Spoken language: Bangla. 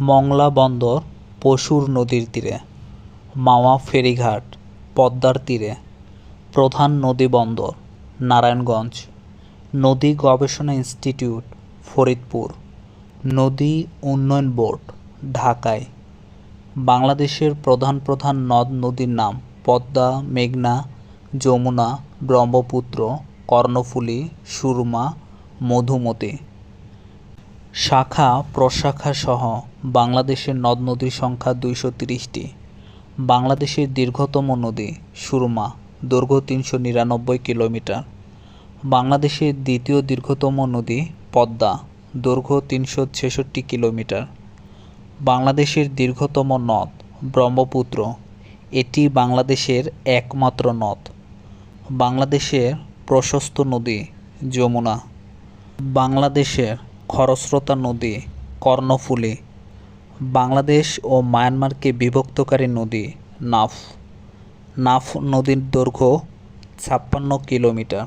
মংলা বন্দর পশুর নদীর তীরে, মাওয়া ফেরিঘাট পদ্মার তীরে, প্রধান নদী বন্দর নারায়ণগঞ্জ, নদী গবেষণা ইনস্টিটিউট ফরিদপুর, নদী উন্নয়ন বোর্ড ঢাকায়। বাংলাদেশের প্রধান প্রধান নদ নদীর নাম পদ্মা, মেঘনা, যমুনা, ব্রহ্মপুত্র, কর্ণফুলী, সুরমা, মধুমতি। শাখা প্রশাখা সহ বাংলাদেশের নদ নদীর সংখ্যা দুইশো তিরিশটি। বাংলাদেশের দীর্ঘতম নদী সুরমা, দৈর্ঘ্য তিনশো নিরানব্বই কিলোমিটার। বাংলাদেশের দ্বিতীয় দীর্ঘতম নদী পদ্মা, দৈর্ঘ্য তিনশো ছেষট্টি কিলোমিটার। বাংলাদেশের দীর্ঘতম নদ ব্রহ্মপুত্র, এটি বাংলাদেশের একমাত্র নদ। বাংলাদেশের প্রশস্ত নদী যমুনা। বাংলাদেশের খরস্রোতা নদী কর্ণফুলী বাংলাদেশ ও মায়ানমারকে বিভক্তকারী নদী নাফ। নাফ নদীর দৈর্ঘ্য ছাপ্পান্ন কিলোমিটার।